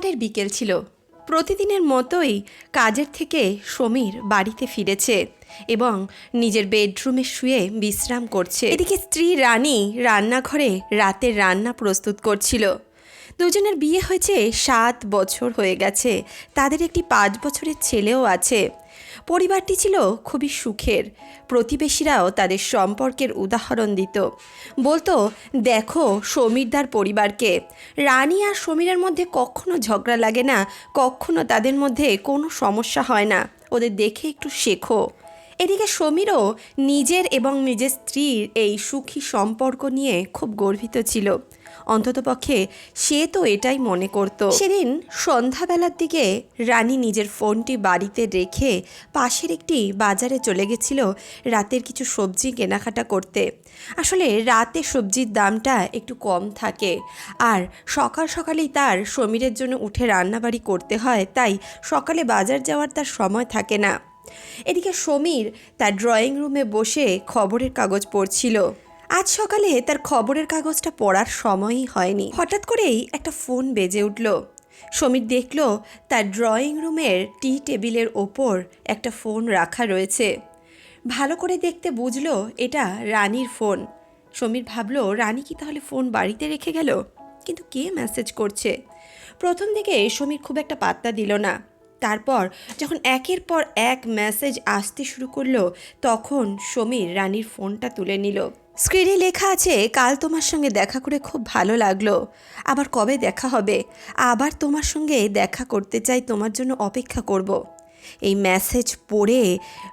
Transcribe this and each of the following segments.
রবিবারের বিকেল ছিল। প্রতিদিনের মতোই কাজের থেকে সমীর বাড়িতে ফিরেছে এবং নিজের বেডরুমে শুয়ে বিশ্রাম করছে। এদিকে স্ত্রী রানী রান্নাঘরে রাতের রান্না প্রস্তুত করছিল। দুজনের বিয়ে হয়েছে সাত বছর হয়ে গেছে। তাদের একটি পাঁচ বছরের ছেলেও আছে। পরিবারটি ছিল খুবই সুখের। প্রতিবেশীরাও তাদের সম্পর্কের উদাহরণ দিত। বলতো, দেখো, সমীরদার পরিবারকে। রানী আর সমীরের মধ্যে কখনো ঝগড়া লাগে না, কখনো তাদের মধ্যে কোনো সমস্যা হয় না। ওদের দেখে একটু শেখো। এদিকে সমীরও নিজের এবং নিজের স্ত্রীর এই সুখী সম্পর্ক নিয়ে খুব গর্বিত ছিল। অন্ততপক্ষে সে তো এটাই মনে করত। সেদিন সন্ধ্যাবেলার দিকে রানী নিজের ফোনটি বাড়িতে রেখে পাশের একটি বাজারে চলে গেছিল রাতের কিছু সবজি কেনাকাটা করতে। আসলে রাতে সবজির দামটা একটু কম থাকে আর সকাল সকালেই তার সমীরের জন্য উঠে রান্নাবাড়ি করতে হয়, তাই সকালে বাজার যাওয়ার তার সময় থাকে না। এদিকে সমীর তার ড্রয়িং রুমে বসে খবরের কাগজ পড়ছিল। আজ সকালে তার খবরের কাগজটা পড়ার সময়ই হয়নি। হঠাৎ করেই একটা ফোন বেজে উঠল। সমীর দেখল তার ড্রয়িং রুমের টি টেবিলের ওপর একটা ফোন রাখা রয়েছে। ভালো করে দেখতে বুঝলো এটা রানীর ফোন। সমীর ভাবলো, রানী কি তাহলে ফোন বাড়িতে রেখে গেল? কিন্তু কে মেসেজ করছে? প্রথম দিকে সমীর খুব একটা পাত্তা দিল না। তারপর যখন একের পর এক মেসেজ আসতে শুরু করল, তখন সমীর রানীর ফোনটা তুলে নিল। স্ক্রিনে লেখা আছে, কাল তোমার সঙ্গে দেখা করে খুব ভালো লাগল। আবার কবে দেখা হবে? আবার তোমার সঙ্গে দেখা করতে চাই, তোমার জন্য অপেক্ষা করব। এই মেসেজ পড়ে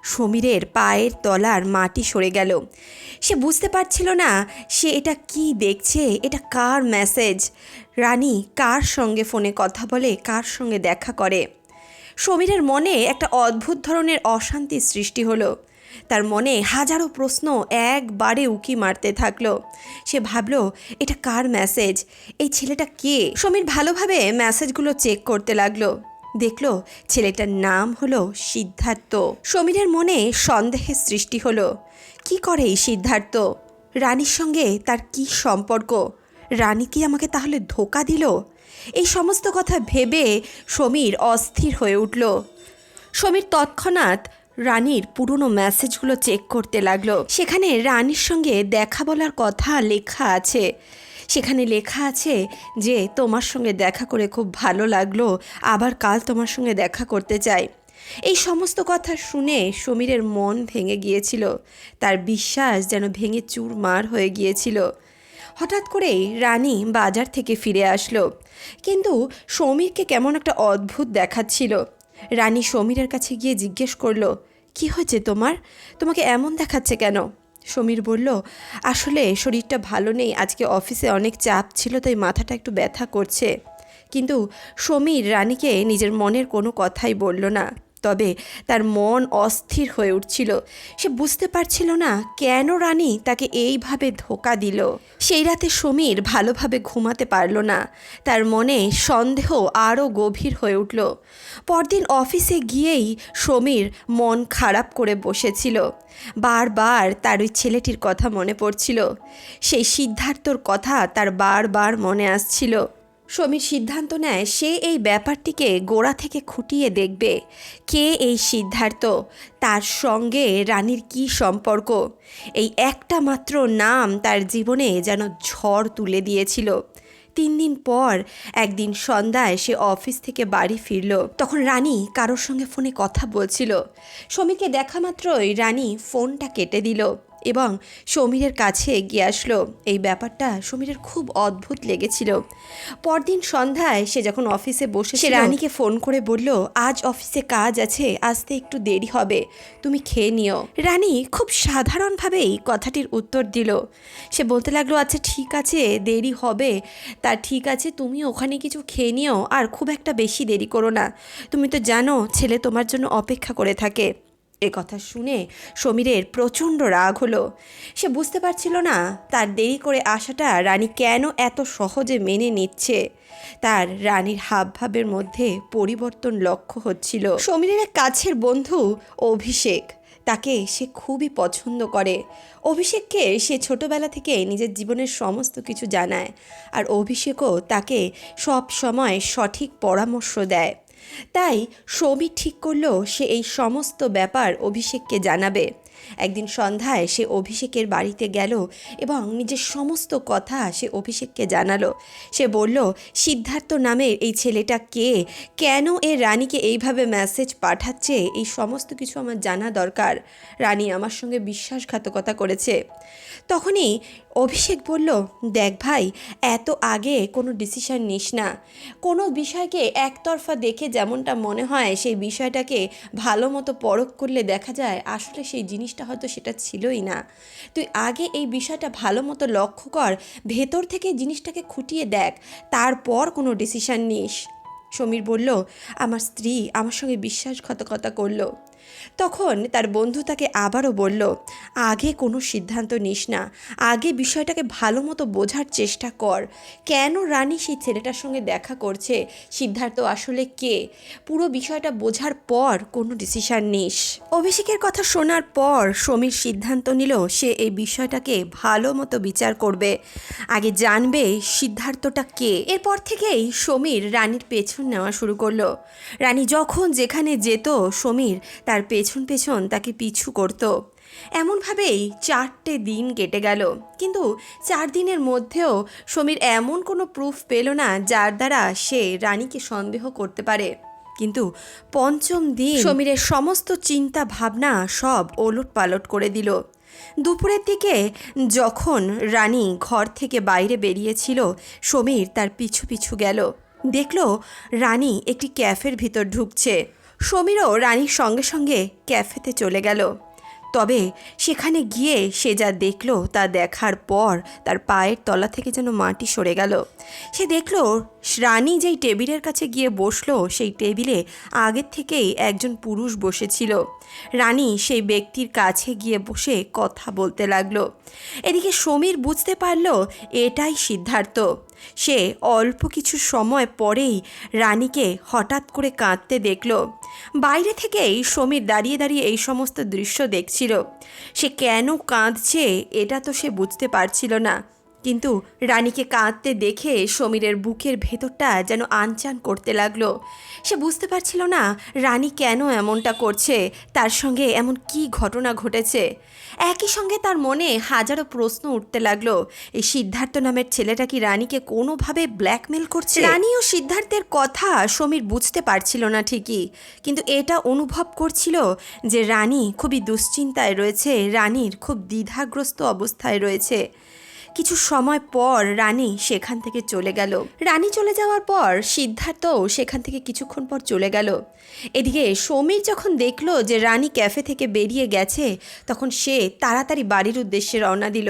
সমীরের পায়ের তলার মাটি সরে গেল। সে বুঝতে পারছিল না, সে এটা কি দেখছে, এটা কার মেসেজ রানী কার সঙ্গে ফোনে কথা বলে, কার সঙ্গে দেখা করে? সমীরের মনে একটা অদ্ভুত ধরনের অশান্তির সৃষ্টি হলো। তার মনে হাজারো প্রশ্ন একবারে উকি মারতে থাকল। সে ভাবলো, এটা কার মেসেজ এই ছেলেটা কে? সমীর ভালোভাবে মেসেজগুলো চেক করতে লাগল। দেখল, ছেলেটার নাম হলো সিদ্ধার্থ। সমীরের মনে সন্দেহের সৃষ্টি হলো। কি করে এই সিদ্ধার্থ? রানীর সঙ্গে তার কি সম্পর্ক? রানী কি আমাকে তাহলে ধোকা দিল? এই সমস্ত কথা ভেবে সমীর অস্থির হয়ে উঠল। সমীর তৎক্ষণাৎ রানীর পুরনো মেসেজগুলো চেক করতে লাগল। সেখানে রানীর সঙ্গে দেখা বলার কথা লেখা আছে। সেখানে লেখা আছে যে, তোমার সঙ্গে দেখা করে খুব ভালো লাগল, আবার কাল তোমার সঙ্গে দেখা করতে চাই। এই সমস্ত কথা শুনে সমীরের মন ভেঙে গিয়েছিল। তার বিশ্বাস যেন ভেঙে চুরমার হয়ে গিয়েছিল। হঠাৎ করেই রানী বাজার থেকে ফিরে আসলো। কিন্তু সমীরকে কেমন একটা অদ্ভুত দেখাচ্ছিল। রানী সমীরের কাছে গিয়ে জিজ্ঞেস করল, কি হয়েছে তোমার? তোমাকে এমন দেখাচ্ছে কেন? সমীর বলল, আসলে শরীরটা ভালো নেই, আজকে অফিসে অনেক চাপ ছিল, তাই মাথাটা একটু ব্যথা করছে। কিন্তু সমীর রানীকে নিজের মনের কোনো কথাই বলল না। তবে তার মন অস্থির হয়ে উঠছিল। সে বুঝতে পারছিল না কেন রানী তাকে এইভাবে ধোকা দিল। সেই রাতে সমীর ভালোভাবে ঘুমাতে পারল না। তার মনে সন্দেহ আরও গভীর হয়ে উঠল। পরদিন অফিসে গিয়েই সমীর মন খারাপ করে বসেছিল। বারবার তার ওই ছেলেটির কথা মনে পড়ছিল। সেই সিদ্ধার্থর কথা তার বারবার মনে আসছিল। সমীর সিদ্ধান্ত নেয় সে এই ব্যাপারটিকে গোড়া থেকে খুঁটিয়ে দেখবে। কে এই সিদ্ধার্থ? তার সঙ্গে রানীর কি সম্পর্ক? এই একটা মাত্র নাম তার জীবনে যেন ঝড় তুলে দিয়েছিল। তিন দিন পর একদিন সন্ধ্যায় সে অফিস থেকে বাড়ি ফিরল। তখন রানী কারোর সঙ্গে ফোনে কথা বলছিল। সমীরকে দেখা মাত্রই রানী ফোনটা কেটে দিল। এবং সমীরের কাছে এগিয়ে আসলো। এই ব্যাপারটা সমীরের খুব অদ্ভুত লেগেছিল। পরদিন সন্ধ্যায় সে যখন অফিসে বসে সে রানীকে ফোন করে বলল আজ অফিসে কাজ আছে আসতে একটু দেরি হবে তুমি খেয়ে নিও। রানী খুব সাধারণভাবেই কথাটির উত্তর দিল। সে বলতে লাগল আচ্ছা ঠিক আছে দেরি হবে। তা ঠিক আছে তুমি ওখানে কিছু খেয়ে নিও আর খুব একটা বেশি দেরি করো না। তুমি তো জানো ছেলে তোমার জন্য অপেক্ষা করে থাকে। এ কথা শুনে সমীরের প্রচণ্ড রাগ হলো। সে বুঝতে পারছিল না তার দেরি করে আসাটা রানী কেন এত সহজে মেনে নিচ্ছে। তার রানীর হাবভাবের মধ্যে পরিবর্তন লক্ষ্য হচ্ছিল। সমীরের এক কাছের বন্ধু অভিষেক, তাকে সে খুবই পছন্দ করে। অভিষেককে সে ছোটবেলা থেকে নিজের জীবনের সমস্ত কিছু জানায় আর অভিষেকও তাকে সব সময় সঠিক পরামর্শ দেয়। তাই সৌমি ঠিক করল সে এই সমস্ত ব্যাপার অভিষেককে জানাবে। একদিন সন্ধ্যায় সে অভিষেকের বাড়িতে গেল এবং নিজের সমস্ত কথা সে অভিষেককে জানালো। সে বলল, সিদ্ধার্থ নামের এই ছেলেটা কে? কেন এ রানীকে এইভাবে মেসেজ পাঠাচ্ছে? এই সমস্ত কিছু আমার জানা দরকার। রানী আমার সঙ্গে বিশ্বাসঘাতকতা করেছে। তখনই অভিষেক বলল, দেখ ভাই, এত আগে কোনো ডিসিশন নিস না। কোনো বিষয়কে একতরফা দেখে যেমনটা মনে হয়, সেই বিষয়টাকে ভালো মতো পরখ করলে দেখা যায় আসলে সেই জিনিসটা হয়তো সেটা ছিলই না। তুই আগে এই বিষয়টা ভালো মতো লক্ষ্য কর, ভেতর থেকে জিনিসটাকে খুঁটিয়ে দেখ, তারপর কোনো ডিসিশান নিস। সমীর বলল, আমার স্ত্রী আমার সঙ্গে বিশ্বাসঘাতকতা করল। তখন তার বন্ধু তাকে আবারও বলল, আগে কোনো সিদ্ধান্ত নিস না। আগে বিষয়টাকে ভালো মতো বোঝার চেষ্টা কর। কেন রানী সেই ছেলেটার সঙ্গে দেখা করছে? সিদ্ধার্থ আসলে কে? পুরো বিষয়টা বোঝার পর কোনো ডিসিশন নিস। অভিষেকের কথা শোনার পর সমীর সিদ্ধান্ত নিল সে এই বিষয়টাকে ভালো মতো বিচার করবে। আগে জানবে সিদ্ধার্থটা কে। এরপর থেকেই সমীর রানীর পেছন নেওয়া শুরু করল। রানী যখন যেখানে যেত, সমীর তার পেছন পেছন তাকে পিছু করত। এমনভাবেই চারটে দিন কেটে গেল। কিন্তু চার দিনের মধ্যেও সমীর এমন কোনো প্রুফ পেল না যার দ্বারা সে রানীকে সন্দেহ করতে পারে। কিন্তু পঞ্চম দিন সমীরের সমস্ত চিন্তা ভাবনা সব ওলট পালট করে দিল। দুপুরের দিকে যখন রানী ঘর থেকে বাইরে বেরিয়েছিল, সমীর তার পিছু পিছু গেল। দেখল রানী একটি ক্যাফের ভিতর ঢুকছে। সমীরও রানীর সঙ্গে সঙ্গে ক্যাফেতে চলে গেল। তবে সেখানে গিয়ে সে যা দেখল তা দেখার পর তার পায়ের তলা থেকে যেন মাটি সরে গেল। সে দেখল রানী যেই টেবিলের কাছে গিয়ে বসল, সেই টেবিলে আগের থেকেই একজন পুরুষ বসেছিল। রানী সেই ব্যক্তির কাছে গিয়ে বসে কথা বলতে লাগল। এদিকে সমীর বুঝতে পারল এটাই সিদ্ধার্থ। সে অল্প কিছু সময় পরেই রানীকে হঠাৎ করে কাঁদতে দেখল। বাইরে থেকেই সমীর দাঁড়িয়ে দাঁড়িয়ে এই সমস্ত দৃশ্য দেখছিল। সে কেন কাঁদছে, এটা তো সে বুঝতে পারছিল না। কিন্তু রানীকে কাঁদতে দেখে সমীরের বুকের ভেতরটা যেন আনচান করতে লাগল। সে বুঝতে পারছিল না রানী কেন এমনটা করছে, তার সঙ্গে এমন কি ঘটনা ঘটেছে। একই সঙ্গে তার মনে হাজারো প্রশ্ন উঠতে লাগল, এই সিদ্ধার্থ নামের ছেলেটা কি রানীকে কোনোভাবে ব্ল্যাকমেল করছে? রানী ও সিদ্ধার্থের কথা সমীর বুঝতে পারছিল না ঠিকই, কিন্তু এটা অনুভব করছিল যে রানী খুবই দুশ্চিন্তায় রয়েছে, রানীর খুব দ্বিধাগ্রস্ত অবস্থায় রয়েছে। কিছু সময় পর রানী সেখান থেকে চলে গেল। রানী চলে যাওয়ার পর সিদ্ধার্থও সেখান থেকে কিছুক্ষণ পর চলে গেল। এদিকে সমীর যখন দেখল যে রানী ক্যাফে থেকে বেরিয়ে গেছে, তখন সে তাড়াতাড়ি বাড়ির উদ্দেশ্যে রওনা দিল।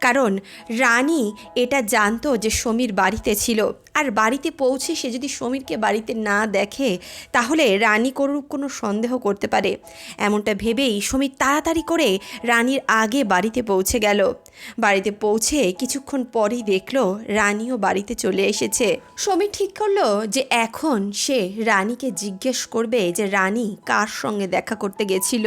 কারণ রানী এটা জানতো যে সমীর বাড়িতে ছিল। আর বাড়িতে পৌঁছে সে যদি সমীরকে বাড়িতে না দেখে, তাহলে রানী করুক কোনো সন্দেহ করতে পারে। এমনটা ভেবেই সমীর তাড়াতাড়ি করে রানীর আগে বাড়িতে পৌঁছে গেল। বাড়িতে পৌঁছে কিছুক্ষণ পরেই দেখল রানীও বাড়িতে চলে এসেছে। সমীর ঠিক করল যে এখন সে রানীকে জিজ্ঞেস করবে যে রানী কার সঙ্গে দেখা করতে গেছিল।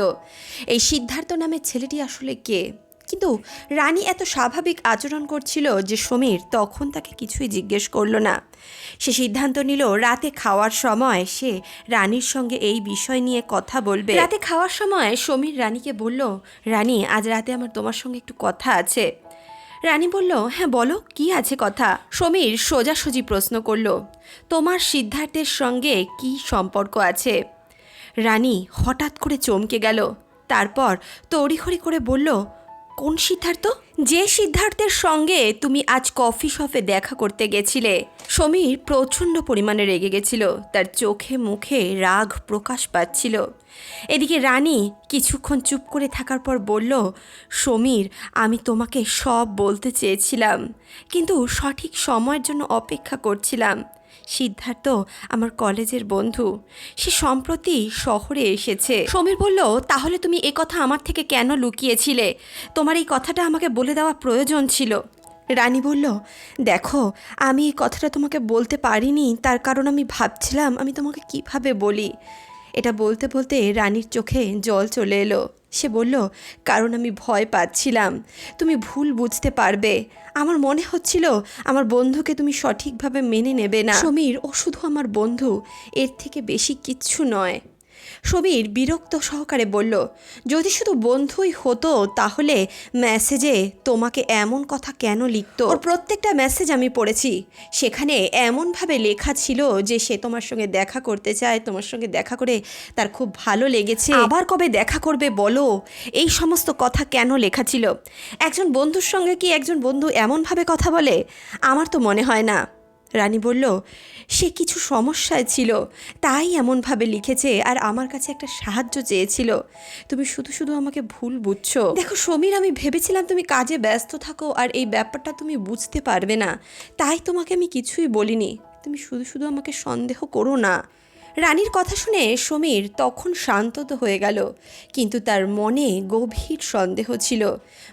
এই সিদ্ধার্থ নামের ছেলেটি আসলে কে? কিন্তু রানী এত স্বাভাবিক আচরণ করছিল যে সমীর তখন তাকে কিছুই জিজ্ঞেস করল না। সে সিদ্ধান্ত নিল, রাতে খাওয়ার সময় সে রানীর সঙ্গে এই বিষয় নিয়ে কথা বলবে। রাতে খাওয়ার সময় সমীর রানীকে বলল, রানী, আজ রাতে আমার তোমার সঙ্গে একটু কথা আছে। রানী বলল হ্যাঁ বলো, কি আছে কথা? সমীর সোজাসুজি প্রশ্ন করল, তোমার সিদ্ধার্থের সঙ্গে কি সম্পর্ক আছে? রানী হঠাৎ করে চমকে গেল, তারপর তড়িঘড়ি করে বলল কোন সিদ্ধার্থ? যে সিদ্ধার্থের সঙ্গে তুমি আজ কফি শপে দেখা করতে গেছিলে, সমীর প্রচণ্ড পরিমাণে রেগে গেছিল। তার চোখে মুখে রাগ প্রকাশ পাচ্ছিল। এদিকে রানী কিছুক্ষণ চুপ করে থাকার পর বলল, সমীর, আমি তোমাকে সব বলতে চেয়েছিলাম, কিন্তু সঠিক সময়ের জন্য অপেক্ষা করছিলাম। সিদ্ধার্থ আমার কলেজের বন্ধু। সে সম্প্রতি শহরে এসেছে। সমীর বলল, তাহলে তুমি এ কথা আমার থেকে কেন লুকিয়েছিলে? তোমার এই কথাটা আমাকে বলে দেওয়া প্রয়োজন ছিল। রানী বলল, দেখো, আমি এই কথাটা তোমাকে বলতে পারিনি। তার কারণ আমি ভাবছিলাম আমি তোমাকে কীভাবে বলি? এটা বলতে বলতে রানীর চোখে জল চলে এলো। সে বলল, কারণ আমি ভয় পাচ্ছিলাম। তুমি ভুল বুঝতে পারবে। আমার মনে হচ্ছিল আমার বন্ধুকে তুমি সঠিকভাবে মেনে নেবে না। সমীর, ও শুধু আমার বন্ধু। এর থেকে বেশি কিচ্ছু নয়। সমীর বিরক্ত সহকারে বলল, যদি শুধু বন্ধুই হতো, তাহলে মেসেজে তোমাকে এমন কথা কেন লিখতো? ওর প্রত্যেকটা মেসেজ আমি পড়েছি। সেখানে এমনভাবে লেখা ছিল যে সে তোমার সঙ্গে দেখা করতে চায়, তোমার সঙ্গে দেখা করে তার খুব ভালো লেগেছে। আবার কবে দেখা করবে বলো? এই সমস্ত কথা কেন লেখা ছিল? একজন বন্ধুর সঙ্গে কি একজন বন্ধু এমনভাবে কথা বলে? আমার তো মনে হয় না। রানী বলল, সে কিছু সমস্যায় ছিল। তাই এমনভাবে লিখেছে আর আমার কাছে একটা সাহায্য চেয়েছিল। তুমি শুধু শুধু আমাকে ভুল বুঝছ। দেখো সমীর, আমি ভেবেছিলাম তুমি কাজে ব্যস্ত থাকো আর এই ব্যাপারটা তুমি বুঝতে পারবে না। তাই তোমাকে আমি কিছুই বলিনি। তুমি শুধু শুধু আমাকে সন্দেহ করো না। রানীর কথা শুনে সমীর তখন শান্ত হয়ে গেল, কিন্তু তার মনে গভীর সন্দেহ ছিল,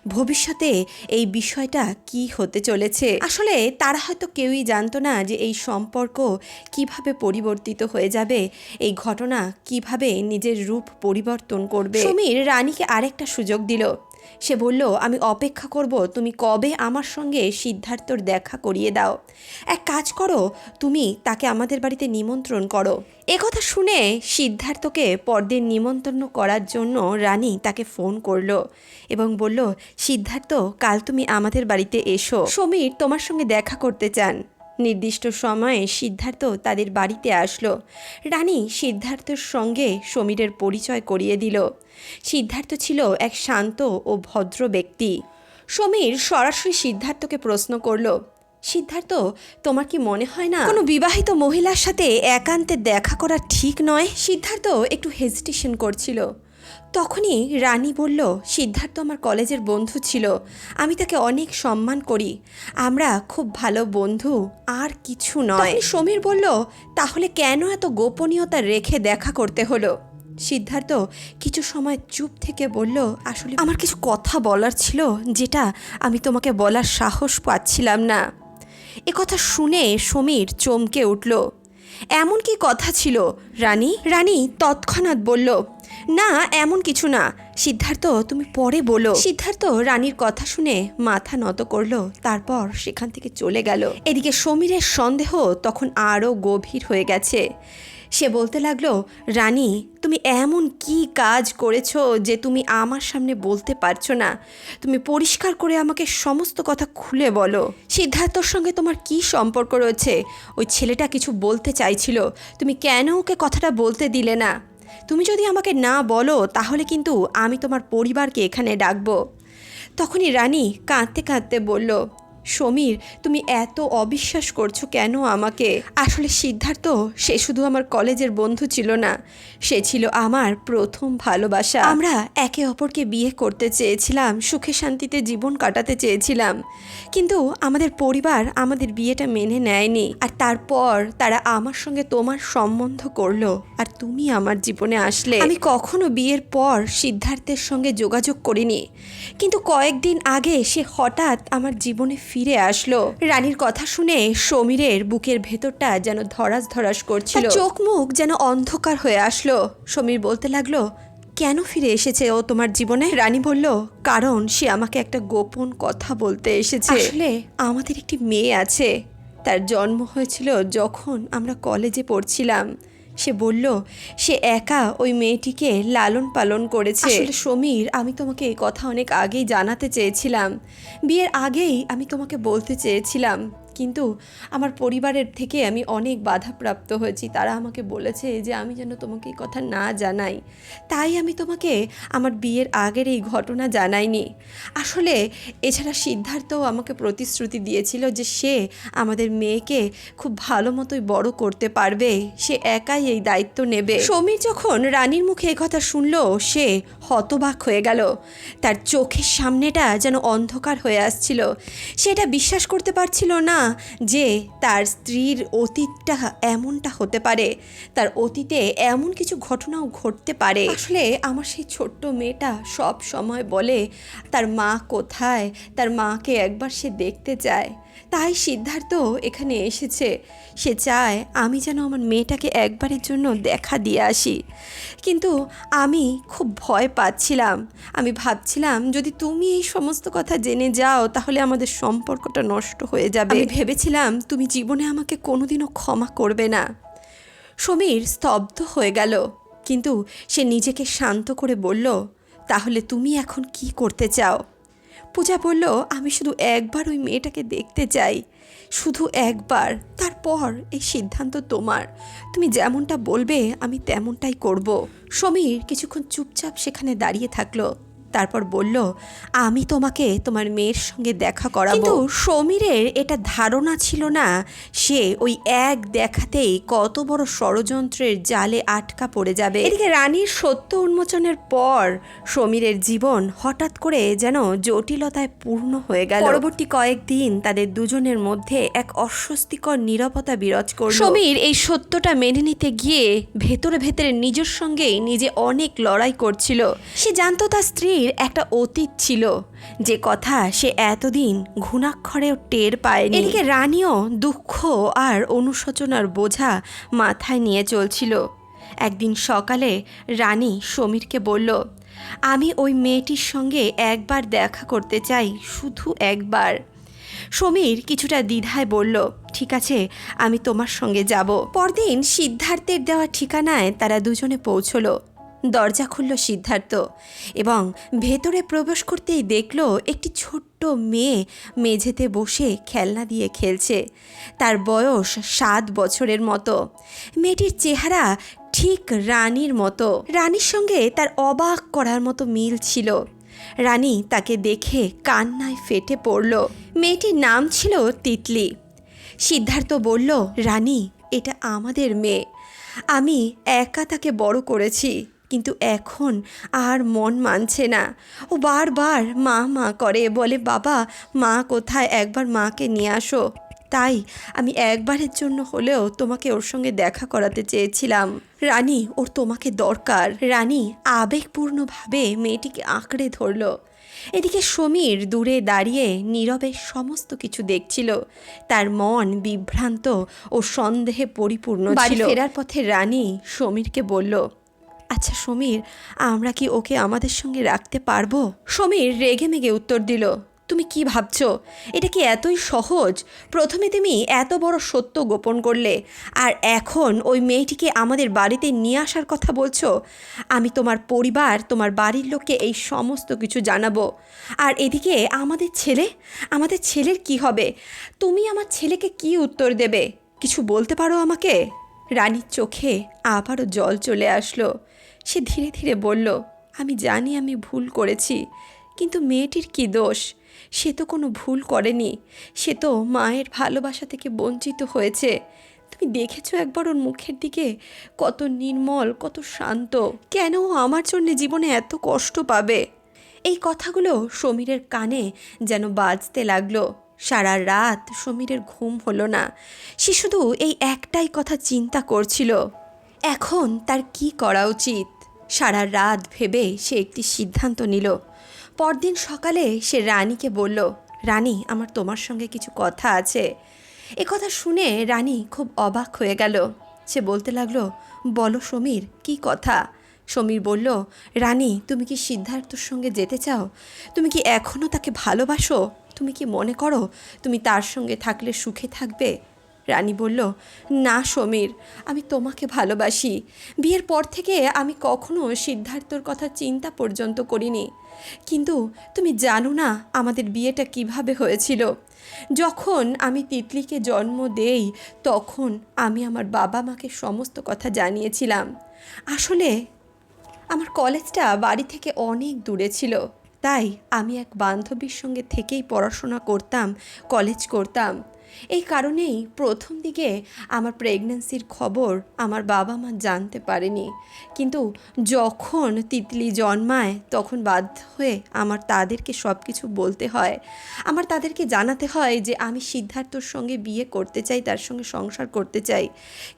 ভবিষ্যতে এই বিষয়টা কি হতে চলেছে? আসলে তারা হয়তো কেউই জানতো না যে এই সম্পর্ক কীভাবে পরিবর্তিত হয়ে যাবে, এই ঘটনা কীভাবে নিজের রূপ পরিবর্তন করবে। সমীর রানীকে আরেকটা সুযোগ দিল সে বলল, আমি অপেক্ষা করব, তুমি কবে আমার সঙ্গে সিদ্ধার্থর দেখা করিয়ে দাও। এক কাজ করো, তুমি তাকে আমাদের বাড়িতে নিমন্ত্রণ করো। কথা শুনে সিদ্ধার্থকে পরদিন নিমন্ত্রণ করার জন্য রানী তাকে ফোন করল এবং বলল, সিদ্ধার্থ, কাল তুমি আমাদের বাড়িতে এসো। সমীর তোমার সঙ্গে দেখা করতে চান। নির্দিষ্ট সময়ে সিদ্ধার্থ তাদের বাড়িতে আসলো। রানী সিদ্ধার্থের সঙ্গে সমীরের পরিচয় করিয়ে দিল। সিদ্ধার্থ ছিল এক শান্ত ও ভদ্র ব্যক্তি। সমীর সরাসরি সিদ্ধার্থকে প্রশ্ন করল, সিদ্ধার্থ, তোমার কি মনে হয় না কোনো বিবাহিত মহিলার সাথে একান্তে দেখা করা ঠিক নয়? সিদ্ধার্থ একটু হেজিটেশন করছিল। তখনই রানী বলল, সিদ্ধার্থ আমার কলেজের বন্ধু ছিল। আমি তাকে অনেক সম্মান করি। আমরা খুব ভালো বন্ধু, আর কিছু নয়। সমীর বলল, তাহলে কেন এত গোপনীয়তা রেখে দেখা করতে হলো? সিদ্ধার্থ কিছু সময় চুপ থেকে বলল, আসলে আমার কিছু কথা বলার ছিল, যেটা আমি তোমাকে বলার সাহস পাচ্ছিলাম না। কথা শুনে সমীর চমকে উঠল। এমন কি কথা ছিল, রানী? রানী তৎক্ষণাৎ বলল না, এমন কিছু না। সিদ্ধার্থ, তুমি পরে বলো। সিদ্ধার্থ রানীর কথা শুনে মাথা নত করল, তারপর সেখান থেকে চলে গেল। এদিকে সমীরের সন্দেহ তখন আরও গভীর হয়ে গেছে। সে বলতে লাগল, রানী, তুমি এমন কি কাজ করেছ যে তুমি আমার সামনে বলতে পারছ না? তুমি পরিষ্কার করে আমাকে সমস্ত কথা খুলে বলো। সিদ্ধার্থর সঙ্গে তোমার কি সম্পর্ক রয়েছে? ওই ছেলেটা কিছু বলতে চাইছিল। তুমি কেন ওকে কথাটা বলতে দিলে না? তুমি যদি আমাকে না বলো, তাহলে কিন্তু আমি তোমার পরিবারকে এখানে ডাকবো। তখনই রানী কাঁদতে কাঁদতে বলল সমীর, তুমি এত অবিশ্বাস করছ কেন আমাকে? আসলে সিদ্ধার্থ, সে শুধু আমার কলেজের বন্ধু ছিল না, সে ছিল আমার প্রথম ভালোবাসা। আমরা একে অপরকে বিয়ে করতে চেয়েছিলাম, সুখে শান্তিতে জীবন কাটাতে চেয়েছিলাম, কিন্তু আমাদের পরিবার আমাদের বিয়েটা মেনে নেয়নি, আর তারপর তারা আমার সঙ্গে তোমার সম্বন্ধ করল, আর তুমি আমার জীবনে আসলে। আমি কখনো বিয়ের পর সিদ্ধার্থের সঙ্গে যোগাযোগ করিনি, কিন্তু কয়েকদিন আগে সে হঠাৎ আমার জীবনে আসলো। রানীর কথা শুনে সমীরের বুকের ভেতরটা যেন ধরাস ধরাস করছিল। চোখ মুখ যেন অন্ধকার হয়ে আসলো। সমীর বলতে লাগল কেন ফিরে এসেছে ও তোমার জীবনে? রানী বলল কারণ সে আমাকে একটা গোপন কথা বলতে এসেছে। আসলে আমাদের একটি মেয়ে আছে। তার জন্ম হয়েছিল যখন আমরা কলেজে পড়ছিলাম। সে বলল, সে একা ওই মেয়েটিকে লালন পালন করেছে। সমীর, আমি তোমাকে এই কথা অনেক আগেই জানাতে চেয়েছিলাম। বিয়ের আগেই আমি তোমাকে বলতে চেয়েছিলাম। কিন্তু আমার পরিবারের থেকে আমি অনেক বাধাপ্রাপ্ত হয়েছি। তারা আমাকে বলেছে যে, আমি যেন তোমাকে এই কথা না জানাই। তাই আমি তোমাকে আমার বিয়ের আগের এই ঘটনা জানাইনি। আসলে এছাড়া সিদ্ধার্থও আমাকে প্রতিশ্রুতি দিয়েছিল যে, সে আমাদের মেয়েকে খুব ভালো মতোই বড় করতে পারবে। সে একাই এই দায়িত্ব নেবে। সমীর যখন রানীর মুখে কথা শুনল, সে হতবাক হয়ে গেল। তার চোখের সামনেটা যেন অন্ধকার হয়ে আসছিল। সেটা বিশ্বাস করতে পারছিল না। যে তার স্ত্রীর অতীতটা এমনটা হতে পারে। তার অতীতে এমন কিছু ঘটনাও ঘটতে পারে। আসলে আমার সেই ছোট্ট মেয়েটা সব সময় বলে, তার মা কোথায়? তার মাকে একবার সে দেখতে চায়। তাই সিদ্ধার্থ এখানে এসেছে। সে চায় আমি যেন আমার মেয়েটাকে একবারের জন্য দেখা দিয়ে আসি। কিন্তু আমি খুব ভয় পাচ্ছিলাম। আমি ভাবছিলাম, যদি তুমি এই সমস্ত কথা জেনে যাও, তাহলে আমাদের সম্পর্কটা নষ্ট হয়ে যাবে। আমি ভেবেছিলাম, তুমি জীবনে আমাকে কোনোদিনও ক্ষমা করবে না। সমীর স্তব্ধ হয়ে গেল। কিন্তু সে নিজেকে শান্ত করে বলল, তাহলে তুমি এখন কি করতে চাও? পূজা বলল, আমি শুধু একবার ওই মেয়েটাকে দেখতে চাই। শুধু একবার। তারপর এই সিদ্ধান্ত তোমার। তুমি যেমনটা বলবে, আমি তেমনটাই করব। সমীর কিছুক্ষণ চুপচাপ সেখানে দাঁড়িয়ে থাকল। তারপর বলল, আমি তোমাকে তোমার মেয়ের সঙ্গে দেখা করাবো। কিন্তু সমীরের এটা ধারণা ছিল না। সে ওই এক দেখাতেই কত বড় ষড়যন্ত্রের জালে আটকা পড়ে যাবে। এদিকে রানীর সত্য উন্মোচনের পর সমীরের জীবন হঠাৎ করে যেন জটিলতায় পূর্ণ হয়ে গেল। পরবর্তী কয়েকদিন তাদের দুজনের মধ্যে এক অস্বস্তিকর নীরবতা বিরাজ করল। সমীর এই সত্যটা মেনে নিতে গিয়ে ভেতরে ভেতরে নিজের সঙ্গেই নিজে অনেক লড়াই করছিল। সে জানতো তার স্ত্রীর একটা অতীত ছিল। যে কথা সে এতদিন ঘুণাক্ষরেও টের পায়নি। এদিকে রানীও দুঃখ আর অনুশোচনার বোঝা মাথায় নিয়ে চলছিল। একদিন সকালে রানী সমীরকে বলল, আমি ওই মেয়েটির সঙ্গে একবার দেখা করতে চাই, শুধু একবার। সমীর কিছুটা দ্বিধায় বলল, ঠিক আছে, আমি তোমার সঙ্গে যাব। পরদিন সিদ্ধার্থের দেওয়া ঠিকানায় তারা দুজনে পৌঁছলো। দরজা খুলল সিদ্ধার্থ এবং ভেতরে প্রবেশ করতেই দেখল একটি ছোট্ট মেয়ে মেঝেতে বসে খেলনা দিয়ে খেলছে। তার বয়স সাত বছরের মতো। মেয়েটির চেহারা ঠিক রানীর মতো। রানীর সঙ্গে তার অবাক করার মতো মিল ছিল। রানী তাকে দেখে কান্নায় ফেটে পড়ল। মেয়েটির নাম ছিল তিতলি। সিদ্ধার্থ বলল, রানী, এটা আমাদের মেয়ে। আমি একা তাকে বড় করেছি। কিন্তু এখন আর মন মানছে না। ও বারবার মা মা করে বলে বাবা মা কোথায়? একবার মাকে নিয়ে আসো। তাই আমি একবারের জন্য হলেও তোমাকে ওর সঙ্গে দেখা করাতে চেয়েছিলাম। রানী ওর তোমাকে দরকার। রানী আবেগপূর্ণভাবে মেয়েটিকে আঁকড়ে ধরল। এদিকে সমীর দূরে দাঁড়িয়ে নীরবে সমস্ত কিছু দেখছিল। তার মন বিভ্রান্ত ও সন্দেহে পরিপূর্ণ ছিল। ফেরার পথে রানী সমীরকে বলল আচ্ছা সমীর, আমরা কি ওকে আমাদের সঙ্গে রাখতে পারব? সমীর রেগে মেগে উত্তর দিল, তুমি কি ভাবছ? এটা কি এতই সহজ? প্রথমে তুমি এত বড় সত্য গোপন করলে, আর এখন ওই মেয়েটিকে আমাদের বাড়িতে নিয়ে আসার কথা বলছো? আমি তোমার পরিবার, তোমার বাড়ির লোককে এই সমস্ত কিছু জানাব। আর এদিকে আমাদের ছেলে? আমাদের ছেলের কি হবে? তুমি আমার ছেলেকে কি উত্তর দেবে? কিছু বলতে পারো আমাকে? রানীর চোখে আবারও জল চলে আসলো। সে ধীরে ধীরে বলল, আমি জানি আমি ভুল করেছি, কিন্তু মেয়েটির কি দোষ? সে তো কোনো ভুল করেনি। সে তো মায়ের ভালোবাসা থেকে বঞ্চিত হয়েছে। তুমি দেখেছ একবার ওর মুখের দিকে? কত নির্মল, কত শান্ত। কেন আমার জন্য জীবনে এত কষ্ট পাবে? এই কথাগুলো সমীরের কানে যেন বাজতে লাগল। সারা রাত সমীরের ঘুম হলো না। সে শুধু এই একটাই কথা চিন্তা করছিল। এখন তার কি করা উচিত? সারা রাত ভেবে সে একটি সিদ্ধান্ত নিল। পরদিন সকালে সে রানীকে বলল, রানী, আমার তোমার সঙ্গে কিছু কথা আছে। এ কথা শুনে রানী খুব অবাক হয়ে গেল। সে বলতে লাগল, বলো সমীর, কি কথা? সমীর বলল, রানী, তুমি কি সিদ্ধার্থর সঙ্গে যেতে চাও? তুমি কি এখনও তাকে ভালোবাসো? তুমি কি মনে করো তুমি তার সঙ্গে থাকলে সুখে থাকবে? রানী বলল, না সমীর, আমি তোমাকে ভালোবাসি। বিয়ের পর থেকে আমি কখনো সিদ্ধার্থর কথা চিন্তা পর্যন্ত করিনি। কিন্তু তুমি জানো না আমাদের বিয়েটা কীভাবে হয়েছিল। যখন আমি তিতলিকে জন্ম দেই, তখন আমি আমার বাবা মাকে সমস্ত কথা জানিয়েছিলাম। আসলে আমার কলেজটা বাড়ি থেকে অনেক দূরে ছিল। তাই আমি এক বান্ধবীর সঙ্গে থেকেই পড়াশোনা করতাম, কলেজ করতাম। এই কারণেই প্রথম দিকে আমার প্রেগন্যান্সির খবর আমার বাবা মা জানতে পারেনি। কিন্তু যখন তিতলি জন্মায় তখন বাধ্য হয়ে আমার তাদেরকে সব কিছু বলতে হয়। আমার তাদেরকে জানাতে হয় যে আমি সিদ্ধার্থর সঙ্গে বিয়ে করতে চাই তার সঙ্গে সংসার করতে চাই।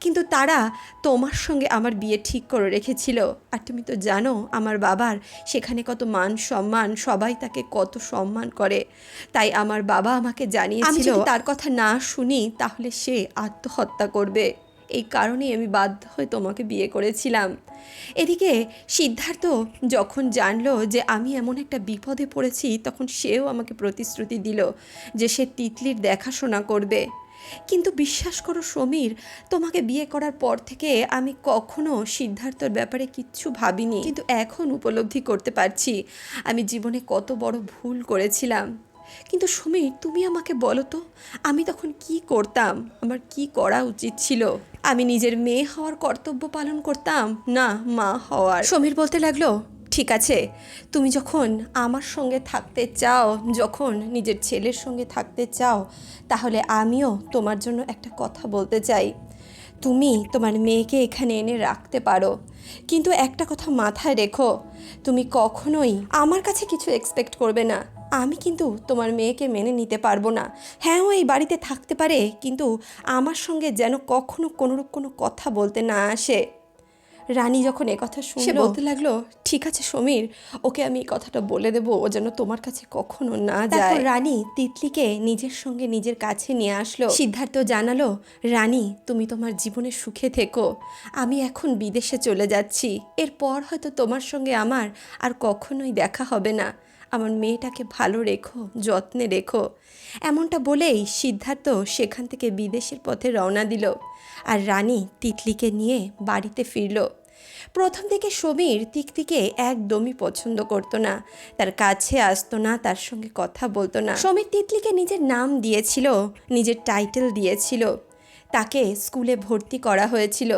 কিন্তু তারা তোমার সঙ্গে আমার বিয়ে ঠিক করে রেখেছিল। আর তুমি তো জানো আমার বাবার সেখানে কত মান সম্মান সবাই তাকে কত সম্মান করে। তাই আমার বাবা আমাকে জানিয়েছিল তার কথা না শুনি তাহলে সে আত্মহত্যা করবে। এই কারণেই আমি বাধ্য হয়ে তোমাকে বিয়ে করেছিলাম। এদিকে সিদ্ধার্থ যখন জানলো যে আমি এমন একটা বিপদে পড়েছি, তখন সেও আমাকে প্রতিশ্রুতি দিল যে সে তিতলির দেখাশোনা করবে। কিন্তু বিশ্বাস করো সমীর, তোমাকে বিয়ে করার পর থেকে আমি কখনো সিদ্ধার্থর ব্যাপারে কিচ্ছু ভাবিনি। কিন্তু এখন উপলব্ধি করতে পারছি। আমি জীবনে কত বড় ভুল করেছিলাম। কিন্তু সমীর, তুমি আমাকে বলো তো, আমি তখন কি করতাম? আমার কি করা উচিত ছিল? আমি নিজের মেয়ে হওয়ার কর্তব্য পালন করতাম? না, মা হওয়ার। সমীর বলতে লাগল, ঠিক আছে, তুমি যখন আমার সঙ্গে থাকতে চাও, যখন নিজের ছেলের সঙ্গে থাকতে চাও, তাহলে আমিও তোমার জন্য একটা কথা বলতে চাই। তুমি তোমার মেয়েকে এখানে এনে রাখতে পারো। কিন্তু একটা কথা মাথায় রেখো, তুমি কখনোই আমার কাছে কিছু এক্সপেক্ট করবে না। আমি কিন্তু তোমার মেয়েকে মেনে নিতে পারব না। হ্যাঁ ও এই বাড়িতে থাকতে পারে কিন্তু আমার সঙ্গে যেন কখনো কোনোরূপ কোনো কথা বলতে না আসে। রানী যখন কথা শুনে বলতে লাগল ঠিক আছে সমীর ওকে আমি এই কথাটা বলে দেবো ও যেন তোমার কাছে কখনো না যায়। রানী তিতলিকে নিজের সঙ্গে নিজের কাছে নিয়ে আসলো। সিদ্ধার্থ জানালো রানী তুমি তোমার জীবনে সুখে থেকো। আমি এখন বিদেশে চলে যাচ্ছি। এরপর হয়তো তোমার সঙ্গে আমার আর কখনোই দেখা হবে না। আমার মেয়েটাকে ভালো রেখো, যত্নে রেখো। এমনটা বলেই সিদ্ধার্থ সেখান থেকে বিদেশের পথে রওনা দিল আর রানী তিতলিকে নিয়ে বাড়িতে ফিরল। প্রথম থেকে সমীর তিকতিকে একদমই পছন্দ করতো না, তার কাছে আসতো না, তার সঙ্গে কথা বলতো না। সমীর তিতলিকে নিজের নাম দিয়েছিল, নিজের টাইটেল দিয়েছিল, তাকে স্কুলে ভর্তি করা হয়েছিল।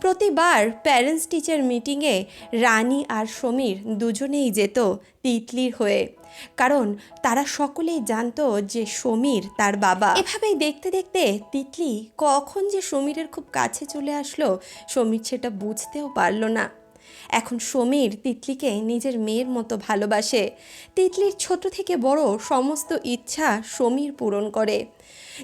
প্রতিবার প্যারেন্টস টিচার মিটিংয়ে রানী আর সমীর দুজনেই যেত তিতলির হয়ে। কারণ তারা সকলেই জানতো যে সমীর তার বাবা। এভাবেই দেখতে দেখতে তিতলি কখন যে সমীরের খুব কাছে চলে আসলো, সমীর সেটা বুঝতেও পারল না। এখন সমীর তিতলিকে নিজের মেয়ের মতো ভালোবাসে। তিতলির ছোট থেকে বড় সমস্ত ইচ্ছা সমীর পূরণ করে।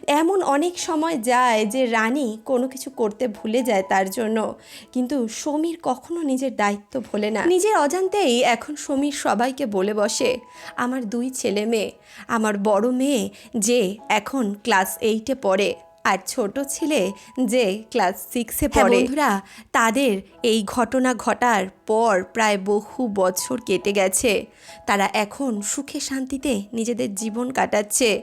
এমন অনেক সময় যায় যে রানী কোনো কিছু করতে ভুলে যায় তার জন্য। কিন্তু সমীর কখনো নিজের দায়িত্ব ভোলে না। নিজের অজান্তেই এখন সমীর সবাইকে বলে বসে, আমার দুই ছেলে মেয়ে, আমার বড় মেয়ে যে এখন ক্লাস এইটে পড়ে। আর ছোট ছেলে যে ক্লাস সিক্সে পড়ে। বন্ধুরা তাদের এই ঘটনা ঘটার পর প্রায় বহু বছর কেটে গেছে। তারা এখন সুখে শান্তিতে নিজেদের জীবন কাটাচ্ছে।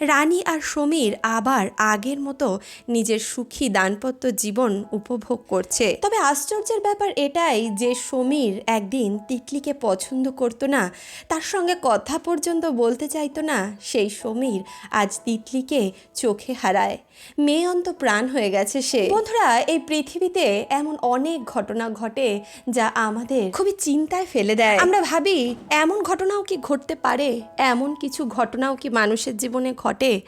রানী আর সমীর আবার আগের মতো নিজের সুখী দানপত্য জীবন উপভোগ করছে। তবে আশ্চর্যের ব্যাপার এটাই যে সমীর একদিন তিতলিকে পছন্দ করতো না তার সঙ্গে কথা পর্যন্ত বলতে চাইতো না সেই সমীর আজ তিতলিকে চোখে হারায়। মেয়ে অন্ত প্রাণ হয়ে গেছে সে। বন্ধুরা, এই পৃথিবীতে এমন অনেক ঘটনা ঘটে যা আমাদের খুবই চিন্তায় ফেলে দেয়। আমরা ভাবি, এমন ঘটনাও কি ঘটতে পারে? এমন কিছু ঘটনাও কি মানুষের জীবনে ঘটে?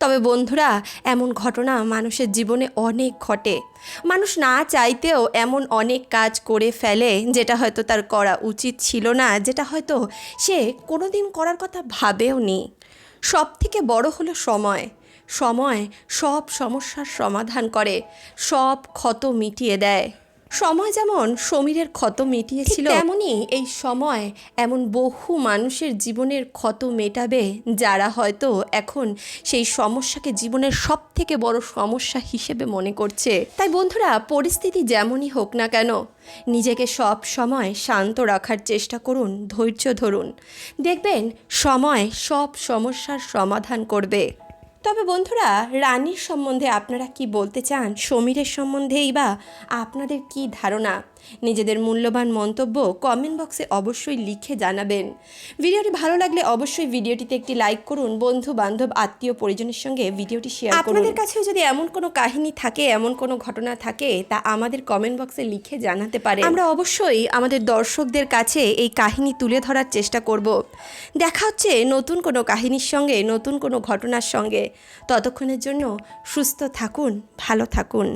তবে বন্ধুরা, এমন ঘটনা মানুষের জীবনে অনেক ঘটে। মানুষ না চাইতেও এমন অনেক কাজ করে ফেলে যেটা হয়তো তার করা উচিত ছিল না, যেটা হয়তো সে কোনোদিন করার কথা ভাবেও নি সব থেকে বড় হলো সময়। সময় সব সমস্যার সমাধান করে সব ক্ষত মিটিয়ে দেয়। সময় যেমন সমীরের ক্ষত মিটিয়েছিল তেমনই। এই সময় এমন বহু মানুষের জীবনের ক্ষত মেটাবে যারা হয়তো এখন সেই সমস্যাকে জীবনের সব থেকে বড় সমস্যা হিসেবে মনে করছে। তাই বন্ধুরা পরিস্থিতি যেমনই হোক না কেন নিজেকে সব সময় শান্ত রাখার চেষ্টা করুন ধৈর্য ধরুন। দেখবেন সময় সব সমস্যার সমাধান করবে। তবে বন্ধুরা রানীর সম্বন্ধে আপনারা কি বলতে চান? সমীরের সম্বন্ধেই বা আপনাদের কি ধারণা? নিজেদের মূল্যবান মন্তব্য কমেন্ট বক্সে অবশ্যই লিখে জানাবেন। ভিডিওটি ভালো লাগলে অবশ্যই ভিডিওটিতে একটি লাইক করুন বন্ধু বান্ধব আত্মীয় পরিজনের সঙ্গে ভিডিওটি শেয়ার করুন। আপনাদের কাছেও যদি এমন কোনো কাহিনী থাকে এমন কোনো ঘটনা থাকে তা আমাদের কমেন্ট বক্সে লিখে জানাতে পারে। আমরা অবশ্যই আমাদের দর্শকদের কাছে এই কাহিনী তুলে ধরার চেষ্টা করব। দেখা হচ্ছে নতুন কোনো কাহিনীর সঙ্গে নতুন কোনো ঘটনার সঙ্গে। ততক্ষণের জন্য সুস্থ থাকুন ভালো থাকুন।